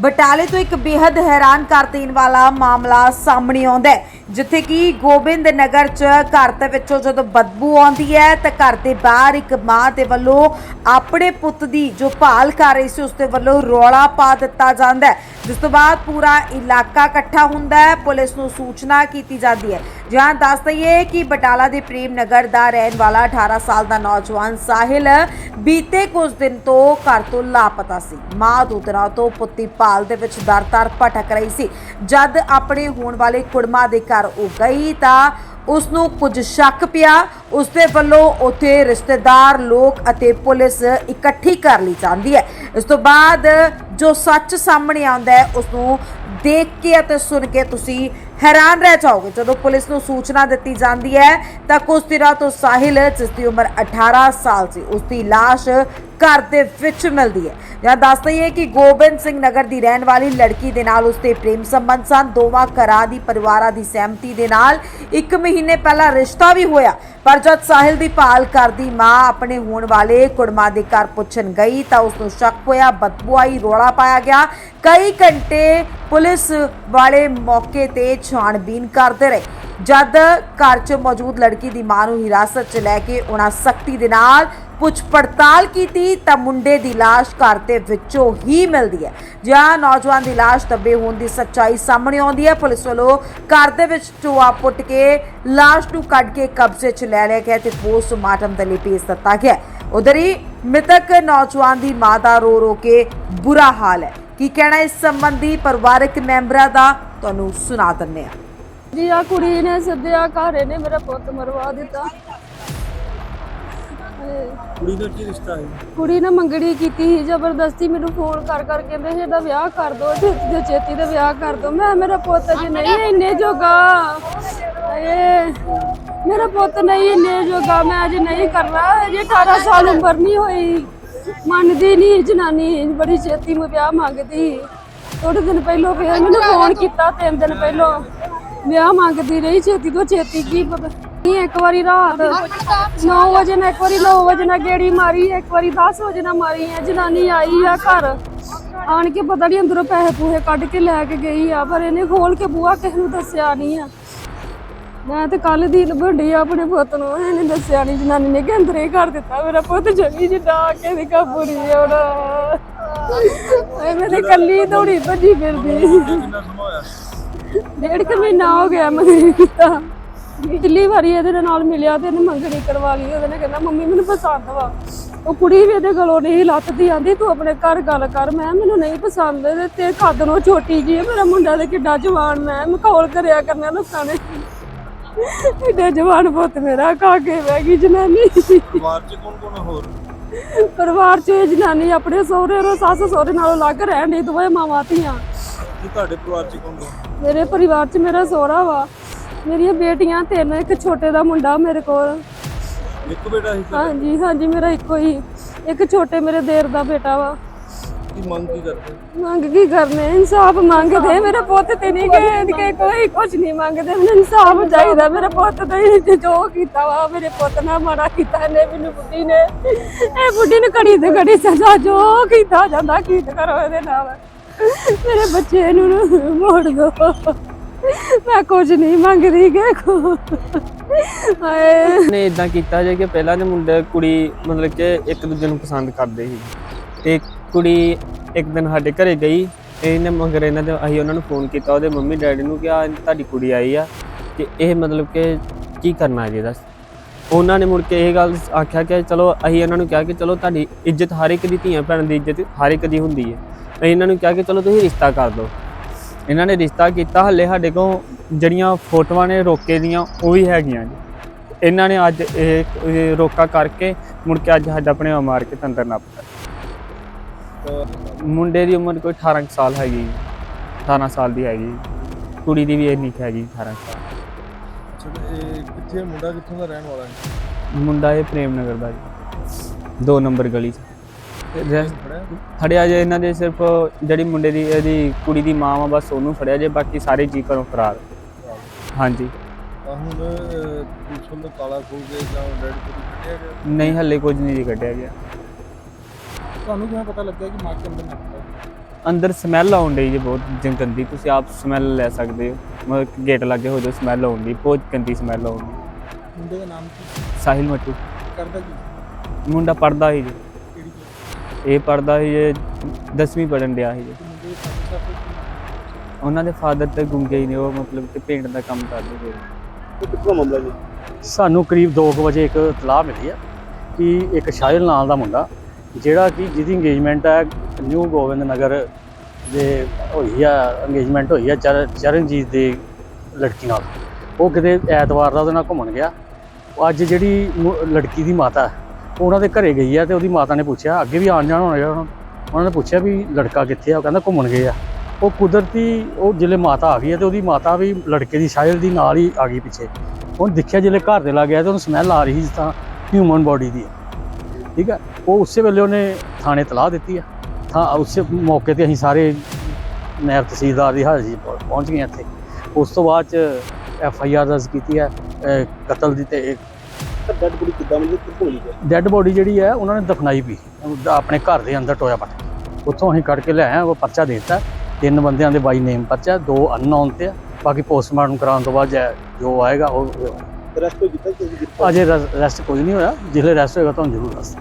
ਬਟਾਲੇ ਤੋਂ ਇੱਕ ਬੇहद ਹੈਰਾਨ ਕਰ ਦੇਣ ਵਾਲਾ ਮਾਮਲਾ ਸਾਹਮਣੇ ਆਉਂਦਾ ਹੈ। ਜਿੱਥੇ ਕਿ ਗੋਬਿੰਦ ਨਗਰ ਚ ਘਰ ਦੇ ਵਿੱਚੋਂ ਜਦੋਂ ਬਦਬੂ ਆਉਂਦੀ ਹੈ ਤਾਂ ਘਰ ਦੇ ਬਾਹਰ ਇੱਕ ਮਾਂ ਦੇ ਵੱਲੋਂ ਆਪਣੇ ਪੁੱਤ ਦੀ ਜੋ ਭਾਲ ਕਰ ਰਹੀ ਸੀ, ਉਸ ਦੇ ਵੱਲੋਂ ਰੌਲਾ ਪਾ ਦਿੱਤਾ ਜਾਂਦਾ ਹੈ। ਜਿਸ ਤੋਂ ਬਾਅਦ ਪੂਰਾ ਇਲਾਕਾ ਇਕੱਠਾ ਹੁੰਦਾ ਹੈ, ਪੁਲਿਸ ਨੂੰ ਸੂਚਨਾ ਕੀਤੀ ਜਾਂਦੀ ਹੈ। ਜਹਾਂ ਦੱਸ ਦਈਏ ਕਿ ਬਟਾਲਾ ਦੇ ਪ੍ਰੇਮ ਨਗਰ ਦਾ ਰਹਿਣ ਵਾਲਾ 18 ਸਾਲ ਦਾ ਨੌਜਵਾਨ ਸਾਹਿਲ ਬੀਤੇ ਕੁਝ ਦਿਨ ਤੋਂ ਘਰ ਤੋਂ ਲਾਪਤਾ ਸੀ। ਮਾਂ ਦੋ ਦਿਨਾਂ ਤੋਂ ਪੁੱਤੀ ਭਾਲ ਦੇ ਵਿੱਚ ਦਰ-ਦਰ ਭਟਕ ਰਹੀ ਸੀ। ਜਦ ਆਪਣੇ ਹੋਣ ਵਾਲੇ ਕੁੜਮਾ ਦੇ ਘਰ ਉਹ ਗਈ ਤਾਂ ਉਸ ਨੂੰ ਕੁਝ ਸ਼ੱਕ ਪਿਆ। ਉਸ ਦੇ ਵੱਲੋਂ ਉੱਥੇ ਰਿਸ਼ਤੇਦਾਰ, ਲੋਕ ਅਤੇ ਪੁਲਿਸ ਇਕੱਠੀ ਕਰ ਲਈ ਜਾਂਦੀ ਹੈ। ਇਸ ਤੋਂ ਬਾਅਦ ਜੋ ਸੱਚ ਸਾਹਮਣੇ ਆਉਂਦਾ ਹੈ ਉਸ ਨੂੰ ਦੇਖ ਕੇ ਅਤੇ ਸੁਣ ਕੇ ਤੁਸੀਂ ਹੈਰਾਨ ਰਹਿ ਜਾਓਗੇ। ਜਦੋਂ ਪੁਲਿਸ ਨੂੰ ਸੂਚਨਾ ਦਿੱਤੀ ਜਾਂਦੀ ਹੈ, ਤਾਂ ਕੁਝ ਦਿਨਾਂ ਤੋਂ ਸਾਹਿਲ ਜਿਸ ਦੀ ਉਮਰ 18 ਸਾਲ ਸੀ ਉਸ ਦੀ ਲਾਸ਼ ਘਰ ਦੇ ਵਿੱਚ ਮਿਲਦੀ ਹੈ। ਜਾਂ ਦੱਸ ਦਈਏ ਕਿ ਗੋਬਿੰਦ ਸਿੰਘ ਨਗਰ ਦੀ ਰਹਿਣ ਵਾਲੀ ਲੜਕੀ ਦੇ ਨਾਲ ਉਸਦੇ ਪ੍ਰੇਮ ਸੰਬੰਧ ਸਨ। ਦੋਵਾਂ ਘਰਾਂ ਦੀ ਪਰਿਵਾਰਾਂ ਦੀ ਸਹਿਮਤੀ ਦੇ ਨਾਲ ਇੱਕ ਮਹੀਨੇ ਪਹਿਲਾਂ ਰਿਸ਼ਤਾ ਵੀ ਹੋਇਆ। ਪਰ ਜਦ ਸਾਹਿਲ ਦੀ ਭਾਲ ਕਰਦੀ ਮਾਂ ਆਪਣੇ ਹੋਣ ਵਾਲੇ ਕੁੜਮਾ ਦੇ ਘਰ ਪੁੱਛਣ ਗਈ ਤਾਂ ਉਸ ਨੂੰ ਸ਼ੱਕ ਹੋਇਆ ਬਦਬੂ ਆਈ ਰੋਲਾ ਪਾਇਆ ਗਿਆ। ਕਈ ਘੰਟੇ ਪੁਲਿਸ ਵਾਲੇ ਮੌਕੇ ਤੇ ਛਾਣਬੀਨ ਕਰਦੇ ਰਹੇ। ਜਦ ਘਰ 'ਚ ਮੌਜੂਦ ਲੜਕੀ ਦੀ ਮਾਂ ਨੂੰ ਹਿਰਾਸਤ 'ਚ ਲੈ ਕੇ ਉਹਨਾਂ ਸਖਤੀ ਦੇ ਨਾਲ ਪੁੱਛ ਪੜਤਾਲ ਕੀਤੀ ਤਾਂ ਮੁੰਡੇ ਦੀ ਲਾਸ਼ ਘਰ ਦੇ ਵਿੱਚੋਂ ਹੀ ਮਿਲਦੀ ਹੈ। ਜਾਂ ਨੌਜਵਾਨ ਦੀ ਲਾਸ਼ ਦੱਬੇ ਹੋਣ ਦੀ ਸੱਚਾਈ ਸਾਹਮਣੇ ਆਉਂਦੀ ਹੈ। ਪੁਲਿਸ ਵੱਲੋਂ ਘਰ ਦੇ ਵਿੱਚ ਟੋਆ ਪੁੱਟ ਕੇ ਲਾਸ਼ ਨੂੰ ਕੱਢ ਕੇ ਕਬਜ਼ੇ 'ਚ ਲੈ ਲਿਆ ਗਿਆ ਤੇ ਪੋਸਟਮਾਰਟਮ ਦੇ ਲਈ ਭੇਜ ਦਿੱਤਾ ਗਿਆ। ਉਧਰ ਹੀ ਮ੍ਰਿਤਕ ਨੌਜਵਾਨ ਦੀ ਮਾਂ ਦਾ ਰੋ ਰੋ ਕੇ ਬੁਰਾ ਹਾਲ ਹੈ। ਕੀ ਕਹਿਣਾ ਇਸ ਸੰਬੰਧੀ ਪਰਿਵਾਰਕ ਮੈਂਬਰਾਂ ਦਾ? ਤੁਹਾਨੂੰ ਸੁਣਾ ਦਿੰਦੇ ਹਾਂ। ਜੀ ਆ ਕੁੜੀ ਨੇ ਸੱਦਿਆ ਘਰ ਨੇ ਮੇਰਾ ਪੁੱਤ ਮਰਵਾ ਦਿੱਤਾ। ਕੁੜੀ ਦਾ ਕੀ ਰਿਸ਼ਤਾ ਹੈ? ਕੁੜੀ ਨੇ ਮੰਗਣੀ ਕੀਤੀ ਸੀ ਜ਼ਬਰਦਸਤੀ ਮੈਨੂੰ ਫੋਨ ਕਰ ਕਰ ਕਹਿੰਦੇ ਸੀ ਇਹਦਾ ਵਿਆਹ ਕਰ ਦੋ ਛੇਤੀ ਤੋਂ ਛੇਤੀ ਦਾ ਵਿਆਹ ਕਰ ਦੋ। ਮੈਂ ਮੇਰਾ ਪੁੱਤ ਜੀ ਨਹੀਂ ਇੰਨੇ ਜੋਗਾ। ਏ ਮੇਰਾ ਪੁੱਤ ਨਹੀਂ ਇੰਨੇ ਜੋਗਾ ਮੈਂ ਅਜੇ ਨਹੀਂ ਕਰਨਾ। ਅਜੇ 18 ਸਾਲ ਉਮਰ ਨਹੀਂ ਹੋਈ। ਮੰਨਦੀ ਨਹੀਂ ਜਨਾਨੀ ਬੜੀ ਛੇਤੀ ਮੈਂ ਵਿਆਹ ਮੰਗਦੀ। ਥੋੜੇ ਦਿਨ ਪਹਿਲਾਂ ਫਿਰ ਮੈਨੂੰ ਫੋਨ ਕੀਤਾ ਤਿੰਨ ਦਿਨ ਪਹਿਲਾਂ। ਵਿਆਹ ਮੰਗਦੀ ਰਹੀ ਛੇਤੀ ਤੋਂ ਛੇਤੀ ਕੀ ਪਤਾ। ਨਹੀਂ, ਇੱਕ ਵਾਰੀ ਰਾਤ। 9 ਵਜੇ ਨਾਲ ਇੱਕ ਵਾਰੀ 9 ਵਜੇ ਨਾਲ ਗੇੜੀ ਮਾਰੀ, ਇੱਕ ਵਾਰੀ 10 ਵਜੇ ਨਾਲ ਮਾਰੀ ਹੈ ਜਨਾਨੀ ਆਈ ਆ ਘਰ। ਆਣ ਕੇ ਪਤਾ ਨਹੀਂ ਅੰਦਰੋਂ ਪੈਸੇ ਪੂਹੇ ਕੱਢ ਕੇ ਲੈ ਕੇ ਗਈ ਆ, ਪਰ ਇਹਨੇ ਖੋਲ ਕੇ ਬੂਹਾ ਕਿਸੇ ਨੂੰ ਦੱਸਿਆ ਨਹੀਂ ਆ। ਮੈਂ ਤੇ ਕੱਲ ਦੀ ਲੱਭਣੀ ਆਪਣੇ ਪੁੱਤ ਨੂੰ, ਇਹਨੇ ਦੱਸਿਆ ਨਹੀਂ ਜਨਾਨੀ ਨੇ ਕਿ ਅੰਦਰ ਹੀ ਕਰ ਦਿੱਤਾ ਮੇਰਾ ਪੁੱਤ, ਜਮੀ ਜਿੱਡਾ ਆ ਕੇ ਦੀ ਕਾਬੂਰੀ ਆਉਣਾ ਐ ਮੈਂ ਤੇ ਕੱਲੀ ਦੌੜੀ ਭੱਜੀ ਫਿਰਦੀ। ਡੇਢ ਕੁ ਮਹੀਨਾ ਹੋ ਗਿਆ ਮੈਂ ਕੀਤਾ। ਪਿਛਲੀ ਵਾਰੀ ਇਹਦੇ ਨਾਲ ਮਿਲਿਆ ਤੇ ਇਹਨੇ ਮੰਗਣੀ ਕਰਵਾ ਲਈ। ਉਹਦੇ ਨੇ ਕਹਿੰਦਾ ਮੰਮੀ ਮੈਨੂੰ ਪਸੰਦ ਵਾ। ਉਹ ਕੁੜੀ ਵੀ ਇਹਦੇ ਗਲੋਂ ਨਹੀਂ ਲੱਥਦੀ ਆਂਦੀ ਤੂੰ ਆਪਣੇ ਘਰ ਗੱਲ ਕਰ। ਮੈਂ ਮੈਨੂੰ ਨਹੀਂ ਪਸੰਦ ਤੇ ਖਾਦਨੋਂ ਛੋਟੀ ਜੀ ਹੈ ਮੇਰਾ ਮੁੰਡਾ ਤੇ ਕਿੱਡਾ ਜਵਾਨ ਮੈਂ। ਮਖੌਲ ਕਰਿਆ ਕਰਨਾ ਲੋਕਾਂ ਨੇ। ਏਡਾ ਜਵਾਨ ਪੁੱਤ ਮੇਰਾ ਖਾ ਕੇ ਬਹਿ ਗਈ ਜਨਾਨੀ। ਪਰਿਵਾਰ ਚ ਕੌਣ ਕੌਣ ਹੋਰ? ਪਰਿਵਾਰ 'ਚ ਇਹ ਜਨਾਨੀ ਆਪਣੇ ਸਹੁਰੇ ਰੋ ਸੱਸ ਸਹੁਰੇ ਨਾਲੋਂ ਅਲੱਗ ਰਹਿਣ ਦੀ ਦੋਵੇਂ ਮਾਵਾਂ ਧੀਆਂ। ਤੁਹਾਡੇ ਪਰਿਵਾਰ ਚ ਕੌਣ ਕੌਣ? ਮੇਰੇ ਪਰਿਵਾਰ 'ਚ ਮੇਰਾ ਸਹੁਰਾ ਵਾ। ਮੇਰੀਆਂ ਬੇਟੀਆਂ ਤਿੰਨ ਇੱਕ ਛੋਟੇ ਦਾ ਮੁੰਡਾ ਮੇਰੇ ਕੋਲ। ਇੱਕ ਬੇਟਾ ਤੁਹਾਡਾ? ਹਾਂਜੀ ਹਾਂਜੀ ਮੇਰਾ ਇੱਕੋ ਹੀ। ਇੱਕ ਛੋਟੇ ਮੇਰੇ ਦੇਰ ਦਾ ਬੇਟਾ ਵਾ। ਕੀ ਮੰਗ ਕੀ ਕਰਦੇ? ਮੰਗ ਕੀ ਕਰਨੇ? ਇਨਸਾਫ ਮੰਗਦੇ ਮੇਰੇ ਪੁੱਤ ਤੇ ਨਹੀਂ ਗਏ ਕਿ ਕੋਈ ਕੁਝ ਨਹੀਂ ਮੰਗਦੇ। ਮੈਨੂੰ ਇਨਸਾਫ ਚਾਹੀਦਾ ਮੇਰੇ ਪੁੱਤ ਤੇ ਜੋ ਕੀਤਾ ਵਾ ਮੇਰੇ ਪੁੱਤ ਨਾਲ ਮਾੜਾ ਕੀਤਾ ਨੇ ਮੈਨੂੰ ਬੁੱਢੀ ਨੇ। ਇਹ ਬੁੱਢੀ ਨੂੰ ਕੜੀ ਤੇ ਕੜੀ ਸਜ਼ਾ ਜੋ ਕੀਤਾ ਜਾਂਦਾ ਕੀ ਕਰੋ ਇਹਦੇ ਨਾਲ? ਮੇਰੇ ਬੱਚੇ ਨਾ ਮੋੜ ਦੋ। ਮੈਂ ਕੁਝ ਨਹੀਂ ਮੰਗਦੀ ਕਿ ਕੋ ਹਾਏ। ਨੇ ਇਦਾਂ ਕੀਤਾ ਜੇ ਕਿ ਪਹਿਲਾਂ ਦੇ ਮੁੰਡੇ ਕੁੜੀ ਮਤਲਬ ਕਿ ਇੱਕ ਦੂਜੇ ਨੂੰ ਪਸੰਦ ਕਰਦੇ ਸੀ। ਤੇ ਕੁੜੀ ਇੱਕ ਦਿਨ ਸਾਡੇ ਘਰੇ ਗਈ ਇਹਨੇ ਮਗਰ ਇਹਨਾਂ ਦੇ ਅਸੀਂ ਉਹਨਾਂ ਨੂੰ ਫੋਨ ਕੀਤਾ, ਉਹਦੇ ਮੰਮੀ ਡੈਡੀ ਨੂੰ ਕਿ ਆ ਤੁਹਾਡੀ ਕੁੜੀ ਆਈ ਆ ਤੇ ਇਹ ਮਤਲਬ ਕਿ ਕੀ ਕਰਨਾ ਜੀ ਦੱਸ। ਉਹਨਾਂ ਨੇ ਮੁੜ ਕੇ ਇਹ ਗੱਲ ਆਖਿਆ ਕਿ ਚਲੋ ਅਸੀਂ ਇਹਨਾਂ ਨੂੰ ਕਿਹਾ ਕਿ ਚਲੋ ਤੁਹਾਡੀ ਇੱਜ਼ਤ ਹਰ ਇੱਕ ਦੀ ਧੀਆਂ ਭੈਣ ਦੀ ਇੱਜ਼ਤ ਹਰ ਇੱਕ ਦੀ ਹੁੰਦੀ ਹੈ। ਅਸੀਂ ਇਹਨਾਂ ਨੂੰ ਕਿਹਾ ਕਿ ਚਲੋ ਤੁਸੀਂ ਰਿਸ਼ਤਾ ਕਰ ਦਿਓ। ਇਹਨਾਂ ਨੇ ਰਿਸ਼ਤਾ ਕੀਤਾ। ਹੱਲੇ ਸਾਡੇ ਕੋਲ ਜਿਹੜੀਆਂ ਫੋਟੋਆਂ ਨੇ ਰੋਕੇ ਦੀਆਂ ਉਹ ਵੀ ਹੈਗੀਆਂ ਜੀ। ਇਹਨਾਂ ਨੇ ਅੱਜ ਇਹ ਰੋਕਾ ਕਰਕੇ ਮੁੜ ਕੇ ਅੱਜ ਸਾਡਾ ਆਪਣੇ ਮਾਰ ਕੇ ਤੰਦਰ ਨੱਪਤਾ ਮੁੰਡੇ ਦੀ ਉਮਰ ਕੋਈ 18 ਕੁ ਸਾਲ ਹੈਗੀ 18 ਸਾਲ ਦੀ ਹੈਗੀ। ਕੁੜੀ ਦੀ ਵੀ ਇੰਨੀ ਹੈਗੀ 18 ਕੁ ਸਾਲ। ਕਿੱਥੇ ਮੁੰਡਾ ਕਿੱਥੋਂ ਦਾ ਰਹਿਣ ਵਾਲਾ ਹੈ? ਮੁੰਡਾ ਇਹ ਪ੍ਰੇਮ ਨਗਰ ਦਾ ਜੀ। ਦੋ ਨੰਬਰ ਗਲੀ 'ਚ। ਫੜਿਆ ਜੇ ਇਹਨਾਂ ਦੇ ਸਿਰਫ ਜਿਹੜੀ ਮੁੰਡੇ ਦੀ ਇਹਦੀ ਕੁੜੀ ਦੀ ਮਾਂ ਵਾ ਬਸ ਉਹਨੂੰ ਫੜਿਆ ਜੇ ਬਾਕੀ ਸਾਰੇ ਜੀ ਘਰੋਂ ਫਰਾਰ। ਹਾਂਜੀ। ਆ ਹੁਣ ਅਹ, ਪੁਲਿਸ ਵੱਲੋਂ ਤਾਲਾ ਖੋਲ ਕੇ ਜਾਂ ਰੈਡ ਕੋਈ ਕੱਢਿਆ ਗਿਆ? ਨਹੀਂ ਹੱਲੇ ਕੁਝ ਨਹੀਂ ਜੀ ਕੱਢਿਆ ਗਿਆ। ਤੁਹਾਨੂੰ ਕਿਵੇਂ ਪਤਾ ਲੱਗਿਆ ਕਿ ਮਾਰ ਕੇ ਅੰਦਰ ਅੰਦਰ ਸਮੈਲ ਆਉਣ ਡਈ ਜੀ ਬਹੁਤ ਗੰਦੀ। ਤੁਸੀਂ ਆਪ ਸਮੈਲ ਲੈ ਸਕਦੇ ਹੋ। ਮਤਲਬ ਗੇਟ ਲੱਗੇ ਹੋ ਜੋ ਸਮੈਲ ਆਉਣ ਦੀ ਬਹੁਤ ਗੰਦੀ ਸਮੈਲ ਆਉਣ ਦੀ ਮੁੰਡੇ ਦਾ ਨਾਮ ਕੀ? ਸਾਹਿਲ ਮੱਟੂ। ਕਰਦਾ ਕੀ? ਮੁੰਡਾ ਪੜਦਾ ਸੀ ਜੀ। ਇਹ ਪੜਦਾ ਸੀ ਜੀ 10ਵੀਂ ਪੜਨ ਡਿਆ ਸੀ। ਜੀ ਦੇ ਉਹਨਾਂ ਦੇ ਫਾਦਰ ਤੇ ਗੁੰਗੇ ਹੀ ਨੇ ਉਹ ਮਤਲਬ ਕਿ ਪੇਂਟ ਦਾ ਕੰਮ ਕਰਦੇ ਸੀ। ਕਿੱਥੋਂ ਮਾਮਲਾ ਜੀ? ਸਾਨੂੰ ਕਰੀਬ 2 ਵਜੇ ਇੱਕ ਇਤਲਾਹ ਮਿਲੀ ਹੈ ਕਿ ਇੱਕ ਸ਼ਾਇਲ ਨਾਲ ਦਾ ਮੁੰਡਾ ਜਿਹੜਾ ਕਿ ਜਿਹਦੀ ਇੰਗੇਜਮੈਂਟ ਹੈ ਨਿਊ ਗੋਬਿੰਦ ਨਗਰ ਦੇ ਹੋਈ ਆ ਇੰਗੇਜਮੈਂਟ ਹੋਈ ਆ ਚਰ- ਚਰਨਜੀਤ ਦੀ ਲੜਕੀ ਨਾਲ। ਉਹ ਕਿਤੇ ਐਤਵਾਰ ਦਾ ਉਹਦੇ ਨਾਲ ਘੁੰਮਣ ਗਿਆ। ਉਹ ਅੱਜ ਜਿਹੜੀ ਮੁ- ਲੜਕੀ ਦੀ ਮਾਤਾ ਹੈ, ਉਹਨਾਂ ਦੇ ਘਰੇ ਗਈ ਆ ਤੇ ਉਹਦੀ ਮਾਤਾ ਨੇ ਪੁੱਛਿਆ, ਅੱਗੇ ਵੀ ਆਣ ਜਾਣ ਹੋਣਾ ਉਹਨਾਂ ਉਹਨਾਂ ਨੇ ਪੁੱਛਿਆ ਵੀ ਲੜਕਾ ਕਿੱਥੇ ਆ, ਉਹ ਕਹਿੰਦਾ ਘੁੰਮਣ ਗਏ ਆ। ਉਹ ਕੁਦਰਤੀ, ਉਹ ਜਿਲੇ ਮਾਤਾ ਆ ਗਈ ਹੈ ਤੇ ਉਹਦੀ ਮਾਤਾ ਵੀ ਲੜਕੇ ਦੀ ਸ਼ਾਇਲ ਦੀ ਨਾਲ ਹੀ ਆ ਗਈ ਪਿੱਛੇ। ਉਹਨੇ ਦੇਖਿਆ ਜਿਲੇ ਘਰ ਦੇ ਲੱਗ ਗਿਆ ਤੇ ਉਹਨੂੰ ਸਮੈਲ ਆ ਰਹੀ ਸੀ ਜਿਸ ਤਰ੍ਹਾਂ ਹਿਊਮਨ ਬੋਡੀ ਦੀ। ਠੀਕ ਹੈ ਉਹ ਉਸੇ ਵੇਲੇ ਉਹਨੇ ਥਾਣੇ ਤਲਾਹ ਦਿੱਤੀ ਆ। ਥਾਂ, ਉਸੇ ਮੌਕੇ ਤੇ ਅਸੀਂ ਸਾਰੇ ਨਾਇਬ ਤਹਿਸੀਲਦਾਰ ਦੀ ਹਾਜ਼ਰੀ ਪਹੁੰਚ ਗਏ ਇੱਥੇ। ਉਸ ਤੋਂ ਬਾਅਦ ਚ ਐਫ ਆਈ ਆਰ ਦਰਜ ਕੀਤੀ ਹੈ ਕਤਲ ਦੀ ਤੇ ਤਾਂ ਡੈਡ ਬੋਡੀ ਕਿੱਦਾਂ ਮਿਲੀ? ਕਿੱਥੋਂ ਮਿਲੀ ਹੈ? ਡੈੱਡ ਬੋਡੀ ਜਿਹੜੀ ਹੈ ਉਹਨਾਂ ਨੇ ਦਫਨਾਈ ਵੀ। ਉਹਦਾ ਆਪਣੇ ਘਰ ਦੇ ਅੰਦਰ ਟੋਇਆ ਪੱਟ। ਉੱਥੋਂ ਅਸੀਂ ਕੱਢ ਕੇ ਲੈ ਆਏ ਉਹ ਪਰਚਾ ਦੇ ਦਿੱਤਾ। ਤਿੰਨ ਬੰਦਿਆਂ ਦੇ ਬਾਈ ਨੇਮ ਪਰਚਾ ਦੋ ਅਨਨੋਨ ਤੇ ਆ। ਬਾਕੀ ਪੋਸਟਮਾਰਟਮ ਕਰਾਉਣ ਤੋਂ ਬਾਅਦ ਜੈ- ਜੋ ਆਏਗਾ ਉਹ ਰੈਸਟ ਕੀਤਾ ਕਿ ਅਜੇ ਰੈਸਟ ਕੋਈ ਨਹੀਂ ਹੋਇਆ। ਜਿਹੜੇ ਰੈਸਟ ਹੋਏਗਾ ਤੁਹਾਨੂੰ ਜ਼ਰੂਰ ਦੱਸ